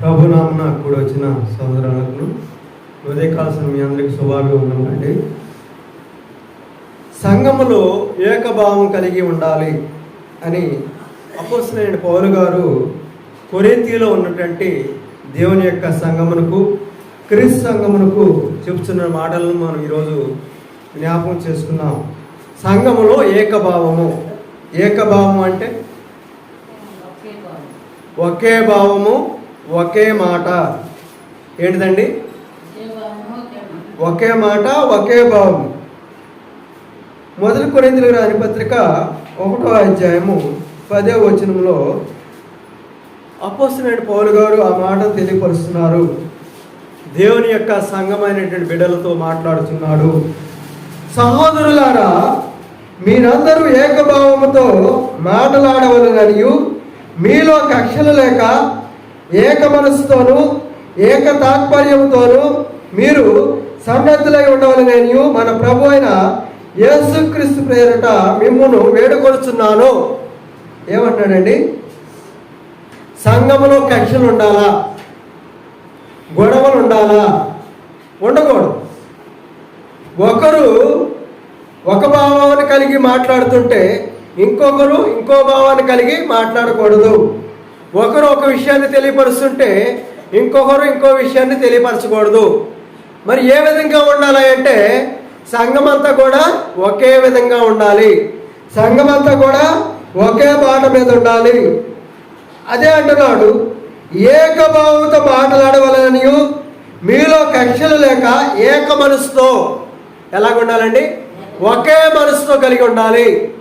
ప్రభునామన కూడా వచ్చిన సోదరులకు ఉదయకాల మీ అందరికి శుభాభివందనం అండి. సంఘములో ఏకభావం కలిగి ఉండాలి అని అపోసరైన పౌలు గారు కొరేతీలో ఉన్నటువంటి దేవుని యొక్క సంగమునకు క్రీస్తు సంగమునకు చెప్తున్న మాటలను మనం ఈరోజు జ్ఞాపకం చేసుకున్నాం సంఘములో ఏకభావము. ఏకభావము అంటే? ఒకే భావము. ఒకే మాట. ఏంటిదండి? ఒకే మాట ఒకే భావం. మొదటి కొరిందులు రాని పత్రిక ఒకటో అధ్యాయము పదే వచనంలో అపోస్తునేటి పౌలు గారు ఆ మాట తెలియపరుస్తున్నారు. దేవుని యొక్క సంఘమైనటువంటి బిడ్డలతో మాట్లాడుతున్నాడు. సహోదరులారా మీరందరూ ఏకభావముతో మాట్లాడవలననియు మీలో కక్షలు లేక ఏక మనసుతోనూ ఏక తాత్పర్యంతోనూ మీరు సన్నద్ధులై ఉండవలననియు మన ప్రభు అయిన యేసుక్రీస్తు ప్రేరట మిమ్మును వేడుకొలుచున్నాను ఏమంటాడండి సంఘములో కక్షలు ఉండాలా? గొడవలు ఉండాలా? ఉండకూడదు. ఒకరు ఒక భావాన్ని కలిగి మాట్లాడుతుంటే ఇంకొకరు ఇంకో భావాన్ని కలిగి మాట్లాడకూడదు. ఒకరు ఒక విషయాన్ని తెలియపరుస్తుంటే ఇంకొకరు ఇంకో విషయాన్ని తెలియపరచకూడదు. మరి ఏ విధంగా ఉండాలి అంటే సంఘమంతా కూడా ఒకే విధంగా ఉండాలి. సంఘమంతా కూడా ఒకే మాట మీద ఉండాలి. అదే అంటున్నాడు ఏకభావంతో మాట్లాడవలననియు మీలో కక్షలు లేక ఏక మనసుతో ఎలాగ ఉండాలండి? ఒకే మనసుతో కలిగి ఉండాలి.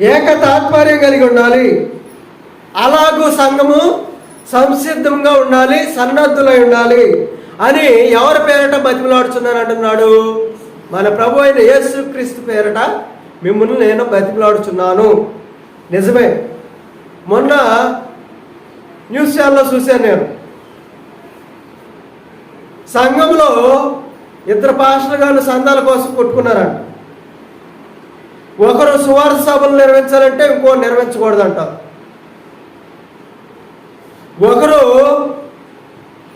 ఏక తాత్పర్యం కలిగి ఉండాలి. అలాగూ సంఘము సంసిద్ధంగా ఉండాలి సన్నద్ధులై ఉండాలి అని ఎవరి పేరట బతిమలాడుచున్నాను అంటున్నాడు? మన ప్రభు అయిన యేసుక్రీస్తు పేరట మిమ్మల్ని నేను బతిమలాడుచున్నాను. నిజమే. మొన్న న్యూస్ ఛానల్లో చూశాను నేను. సంఘంలో ఇద్దరు పాస్టర్ గారు సంఘాల కోసం కొట్టుకున్నారంట. ఒకరు సువార్త సభలు నిర్వహించాలంటే ఇంకో నిర్వహించకూడదంటారు ఒకరు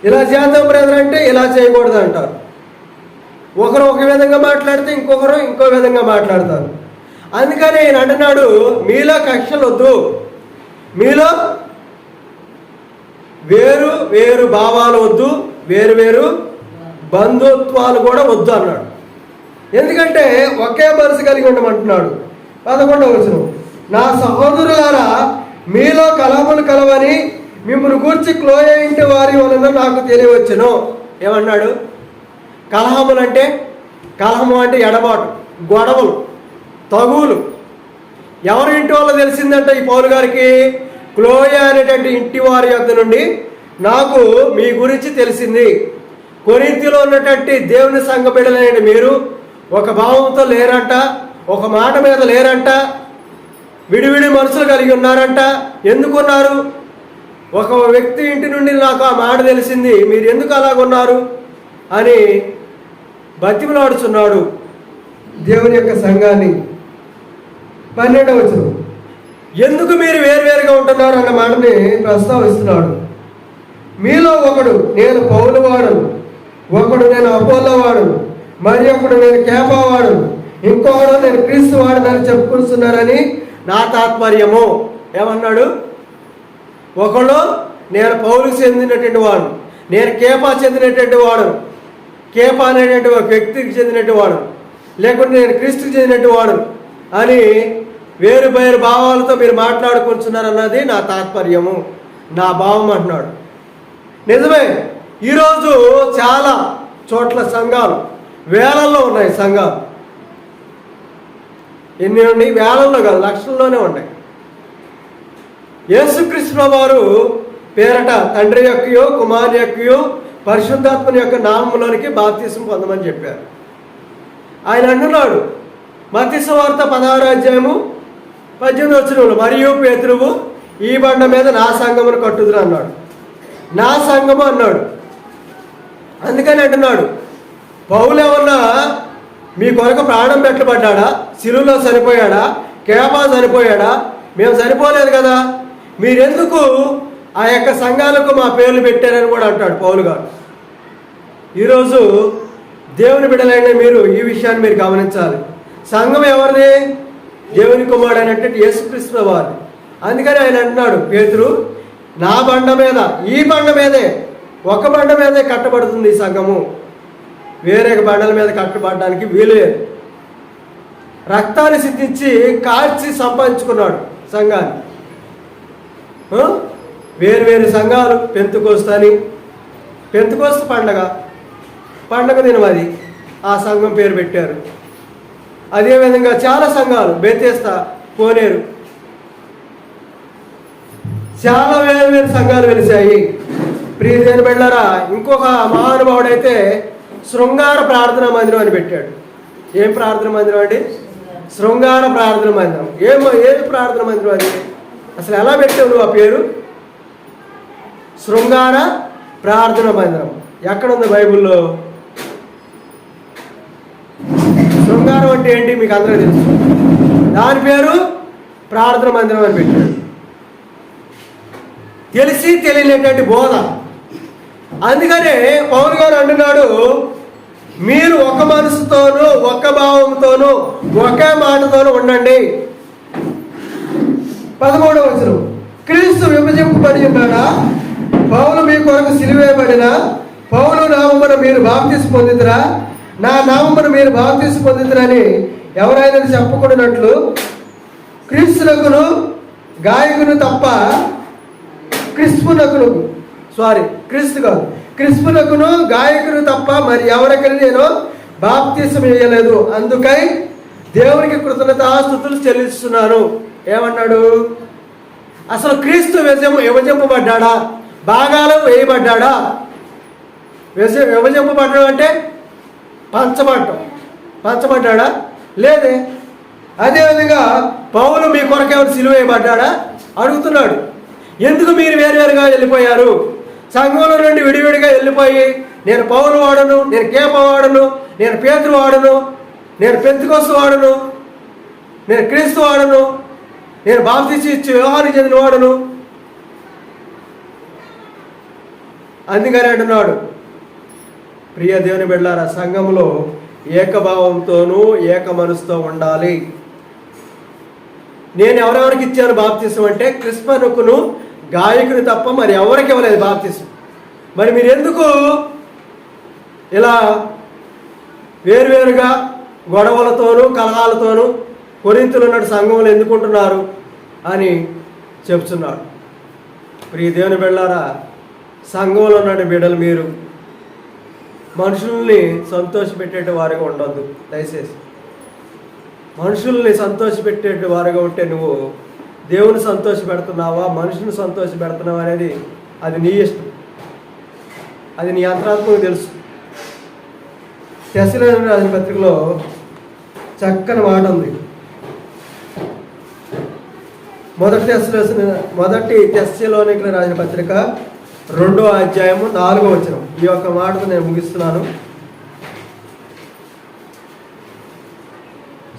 ఇలా చేద్దాం బ్రదర్ అంటే ఇలా చేయకూడదు అంటారు. ఒకరు ఒక విధంగా మాట్లాడితే ఇంకొకరు ఇంకో విధంగా మాట్లాడతారు. అందుకని ఈయన అంటున్నాడు మీలో కక్షలు వద్దు. మీలో వేరు వేరు భావాలు వద్దు వేరు వేరు బంధుత్వాలు కూడా వద్దు అన్నాడు. ఎందుకంటే ఒకే మనసు కలిగి ఉండమంటున్నాడు. పదకొండవ వచ్చిన నా సహోదరులారా మీలో కలవలు కలవని మిమ్మల్ని గూర్చి క్లోయ ఇంటి వారి వలన నాకు తెలియవచ్చును. ఏమన్నాడు? కలహములు అంటే కలహము అంటే ఎడబాటు గొడవలు తగువులు. ఎవరి ఇంటి వాళ్ళు తెలిసిందంటే ఈ పౌలు గారికి? క్లోయ అనేటువంటి ఇంటి వారి యొద్ద నుండి నాకు మీ గురించి తెలిసింది. కొరింతిలో ఉన్నటువంటి దేవుని సంఘ బిడ్డలైన మీరు ఒక భావంతో లేరంట ఒక మాట మీద లేరంట విడివిడి మనసులు కలిగి ఉన్నారంట. ఎందుకున్నారు ఒక వ్యక్తి ఇంటి నుండి నాకు ఆ మాట తెలిసింది మీరు ఎందుకు అలాగున్నారు అని బతిమలాడుచున్నాడు దేవుని యొక్క సంఘాన్ని. పన్నెండవ వచనం. ఎందుకు మీరు వేరువేరుగా ఉంటున్నారు? అన్న మాటని ప్రస్తావిస్తున్నాడు. మీలో ఒకడు నేను పౌలవాడు ఒకడు నేను అపోలవాడు మరి ఒకడు నేను కేపావాడు ఇంకొకడు నేను క్రీస్తు వాడనని చెప్పుకుంటున్నారని నా తాత్పర్యము. ఏమన్నాడు? ఒకడు నేను పౌరుకు చెందినటువంటి వాడు నేను కేపా చెందినటువంటి వాడు కేపా అనేటువంటి ఒక వ్యక్తికి చెందినటువంటి వాడు లేకుంటే నేను క్రీస్తుకి చెందినటువంటి వాడు అని వేరు వేరు భావాలతో మీరు మాట్లాడుకుంటున్నారు అన్నది నా తాత్పర్యము నా భావం అంటున్నాడు. నిజమే ఈరోజు చాలా చోట్ల సంఘాలు వేలల్లో ఉన్నాయి సంఘాలు. ఎన్ని ఉన్నాయి? వేలల్లో కాదు లక్షల్లోనే ఉన్నాయి. యేసుకృష్ణ వారు పేరట తండ్రి యొక్కయో కుమారు యొక్కయో పరిశుద్ధాత్మని యొక్క నామంలోనికి బాప్తీసం పొందమని చెప్పారు. ఆయన అంటున్నాడు మత్స్య వార్త పదహారు అధ్యాయము పద్దెనిమిది వచ్చిన మరియు పేతురువు ఈ బండ మీద నా సంఘమును కట్టుదురు అన్నాడు. నా సంఘము అన్నాడు. అందుకని అంటున్నాడు పౌలేమన్నా మీ కొరకు ప్రాణం పెట్టబడ్డాడా? శిలువులో చనిపోయాడా? కేపా చనిపోయాడా? మేము చనిపోలేదు కదా? మీరెందుకు ఆ యొక్క సంఘాలకు మా పేర్లు పెట్టారని కూడా అంటాడు పౌలు గారు. ఈరోజు దేవుని బిడ్డలైన మీరు ఈ విషయాన్ని మీరు గమనించాలి. సంఘం ఎవరిది? దేవుని కుమారుడు అంటే యేసుక్రీస్తు వారు అందుకని ఆయన అంటున్నాడు పేతురు నా బండ మీద ఈ బండ మీదే ఒక బండ మీదే కట్టబడుతుంది ఈ సంఘము. వేరే బండల మీద కట్టబడడానికి వీలు లేదు. రక్తాన్ని సిద్ధించి కాల్చి సంపాదించుకున్నాడు సంఘాన్ని. వేరు వేరు సంఘాలు పెంతుకోస్తని. పెంతుకోస్త పండగ. పండగ దినం అది. ఆ సంఘం పేరు పెట్టారు. అదేవిధంగా చాలా సంఘాలు బెత్తేస్తా కోనేరు చాలా వేరు వేరు సంఘాలు వెలిసాయి ప్రియదేని బిళ్ళరా ఇంకొక మహానుభావుడైతే శృంగార ప్రార్థనా మందిరం అని పెట్టాడు. ఏం ప్రార్థన మందిరం అండి? శృంగార ప్రార్థన మందిరం. ఏం ఏది ప్రార్థన మందిరం అది? అసలు ఎలా పెట్టావు నువ్వు ఆ పేరు? శృంగార ప్రార్థన మందిరం. ఎక్కడుంది బైబిల్లో? శృంగారం అంటే ఏంటి మీకు అందరూ తెలుసు. దాని పేరు ప్రార్థన మందిరం అని పెట్టాడు తెలిసి తెలియనటువంటి బోధ. అందుకనే పౌరు గారు అంటున్నాడు మీరు ఒక మనసుతోనూ ఒక భావంతోనూ ఒకే మాటతోనూ ఉండండి. పదమూడవ వచనం. క్రీస్తు విభజింపబడి ఉన్నాడా పౌలు మీ కొరకు సిలివేయబడిన పౌలు నామమున మీరు బాప్తీసు పొందితురా? నా నామమున మీరు బాప్తీసు పొందితురని ఎవరైనా చెప్పకూడనట్లు క్రీస్తునకును గాయకును తప్ప క్రిస్పునకును సారీ క్రీస్తు కాదు. క్రిస్పునకును గాయకును తప్ప మరి ఎవరికైనా నేను బాప్తీసం వేయలేదు అందుకై దేవునికి కృతజ్ఞతాస్థుతులు చెల్లిస్తున్నాను. ఏమన్నాడు? అసలు క్రీస్తు విజయం విభజింపబడ్డాడా? భాగాలు వేయబడ్డాడా? విభజ విభజింపబడ్డాడు అంటే పంచబడ్డం. పంచబడ్డాడా? లేదే. అదేవిధంగా పౌలు మీ కొరకేమైనా సిలువ వేయబడ్డాడా? అడుగుతున్నాడు. ఎందుకు మీరు వేరువేరుగా వెళ్ళిపోయారు? సంఘంలో నుండి విడివిడిగా వెళ్ళిపోయి నేను పౌరు వాడను నేను కేప వాడను నేను పేతురు వాడను నేను పెంతుకొస్తు వాడను నేను క్రీస్తు వాడను నేను బాప్తీసి ఇచ్చి వ్యవహారం చెందిన వాడును. అందుకని అంటున్నాడు ప్రియ దేవుని బిడ్డారా సంఘంలో ఏకభావంతోనూ ఏక మనసుతో ఉండాలి. నేను ఎవరెవరికి ఇచ్చాను బాప్తిసం అంటే క్రిస్మనుకును గాయకుని తప్ప మరి ఎవరికి ఇవ్వలేదు బాప్తిసం. మరి మీరు ఎందుకు ఇలా వేరువేరుగా గొడవలతోనూ కలహాలతోనూ కొరింతలు ఉన్నట్టు సంఘంలో ఎందుకుంటున్నారు అని చెప్తున్నాడు ప్రియ దేవుని బిడ్డారా సంఘంలో ఉన్న బిడ్డలు మీరు మనుషుల్ని సంతోషపెట్టేట వారిగా ఉండొద్దు దయచేసి. మనుషుల్ని సంతోషపెట్టేటి వారుగా ఉంటే నువ్వు దేవుని సంతోష పెడుతున్నావా మనుషుని సంతోష పెడుతున్నావా అనేది అది నీ ఇష్టం. అది నీ అంతరాత్మకు తెలుసు. తెసలో రాసిన పత్రికలో చక్కని మాట ఉంది. మొదటి తెస్సలో మొదటి తెస్సలోనికి రాసిన పత్రిక రెండో అధ్యాయము నాలుగో వచనం. ఈ యొక్క మాటతో నేను ముగిస్తున్నాను.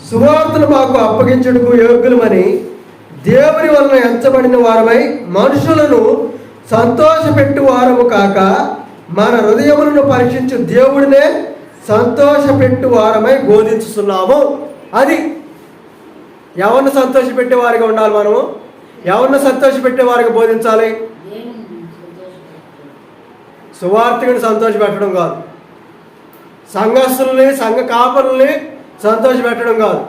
సువార్తను మాకు అప్పగించుటకు యోగ్యులమని దేవుని వలన ఎంచబడిన వారమై మనుషులను సంతోషపెట్టు వారము కాక మన హృదయములను పరీక్షించు దేవుడినే సంతోషపెట్టు వారమై బోధించుతున్నాము అది ఎవరిని సంతోషపెట్టే వారిగా ఉండాలి మనము? ఎవరిని సంతోషపెట్టే వారికి బోధించాలి? సువార్థకుని సంతోషపెట్టడం కాదు. సంఘస్థుల్ని సంఘ కాపరుల్ని సంతోషపెట్టడం కాదు.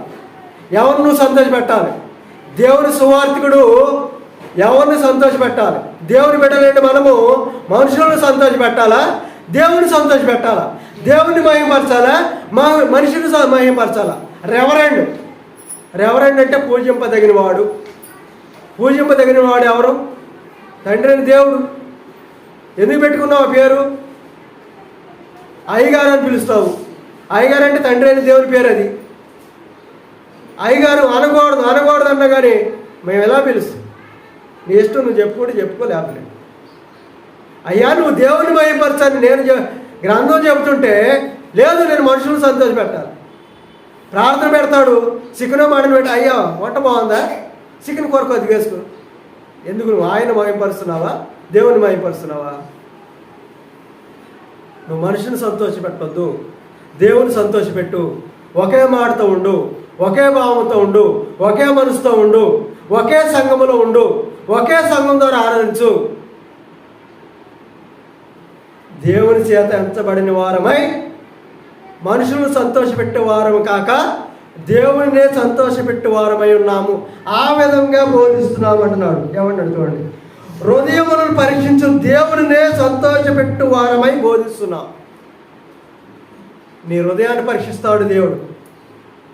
ఎవరిని నువ్వు సంతోషపెట్టాలి? దేవుని సువార్థికుడు ఎవరిని సంతోషపెట్టాలి? దేవుని బిడ్డలేంటి మనము? మనుషులను సంతోషపెట్టాలా? దేవుని సంతోషపెట్టాలా? దేవుని మహిమపరచాలా మా మనిషిని మహిమపరచాలా రెవరెండ్. రెవరెండ్ అంటే పూజింపదగిన వాడు పూజింపదగిన వాడు ఎవరు? తండ్రి అని దేవుడు. ఎందుకు పెట్టుకున్నావు ఆ పేరు? అయ్యగారు అని పిలుస్తావు. అయ్యగారు అంటే తండ్రి అని దేవుని పేరు అది. అయ్యగారు అనకూడదు అనకూడదు అన్నా కానీ మేము ఎలా పిలుస్తాం? నీ ఇష్టం నువ్వు చెప్పుకుంటే చెప్పుకోలేపలే అయ్యా నువ్వు దేవుని మయపరచాలని నేను గ్రంథం చెబుతుంటే లేదు నేను మనుషులను సంతోషపెట్టాలి. ప్రార్థన పెడతాడు. చికెన్ మాడిన పెట్టి అయ్యా వంట బాగుందా? చికెన్ కొరకు అది వేసుకో. ఎందుకు నువ్వు? ఆయన మాయపరుస్తున్నావా? దేవుని మాయపరుస్తున్నావా? నువ్వు మనిషిని సంతోషపెట్టొద్దు. దేవుని సంతోషపెట్టు. ఒకే మాటతో ఉండు. ఒకే భావంతో ఉండు. ఒకే మనసుతో ఉండు. ఒకే సంఘములో ఉండు. ఒకే సంఘం ద్వారా ఆరాధించు. దేవుని చేత ఎంచబడిన వారమై మనుషులను సంతోషపెట్టే వారము కాక దేవుడినే సంతోషపెట్టేవారమై ఉన్నాము. ఆ విధంగా బోధిస్తున్నాము అంటున్నాడు ఏమన్నాడు చూడండి. హృదయములను పరీక్షించు దేవుడినే సంతోషపెట్టు వారమై బోధిస్తున్నాం. నీ హృదయాన్ని పరీక్షిస్తాడు దేవుడు.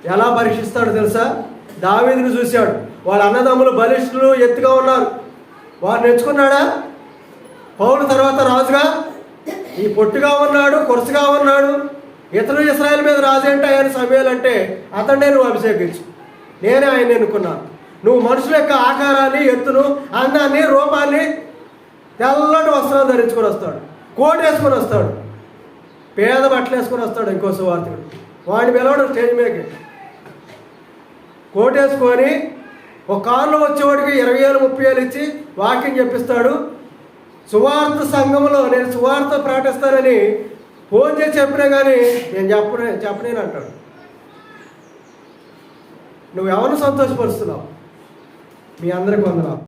ఎలా పరీక్షిస్తాడు తెలుసా? దావేదిని చూశాడు. వాళ్ళ అన్నదమ్ములు బలిష్ఠులు ఎత్తుగా ఉన్నారు. వారు నేర్చుకున్నాడా? పౌరు తర్వాత రాజుగా ఈ పొట్టుగా ఉన్నాడు కొరసగా ఉన్నాడు. ఇతర ఇస్రాయల్ మీద రాజు ఆయన సమయాలు అంటే అతన్నే నువ్వు అభిషేకించు. నేనే ఆయన ఎన్నుకున్నాను. నువ్వు మనుషుల యొక్క ఆకారాన్ని ఎత్తును అందాన్ని రూపాన్ని తెల్లటి వస్త్రాలు ధరించుకొని వస్తాడు. కోట్ వేసుకొని వస్తాడు. పేద బట్టలు వేసుకొని వస్తాడు ఇంకో సువార్తికుడు వాడిని పిలవడం స్టేజ్ మీదకి. కోట్ వేసుకొని ఒక కారులో వచ్చేవాడికి ఇరవై వేలు ముప్పై వేలు ఇచ్చి వాకింగ్ చెప్పిస్తాడు. సువార్త సంఘంలో నేను సువార్త ప్రకటిస్తానని ఫోన్ చేసి చెప్పినా కానీ నేను చెప్పనే చెప్పలేను అంటాడు. నువ్వు ఎవరిని సంతోషపరుస్తున్నావు? మీ అందరికి వందనాలు.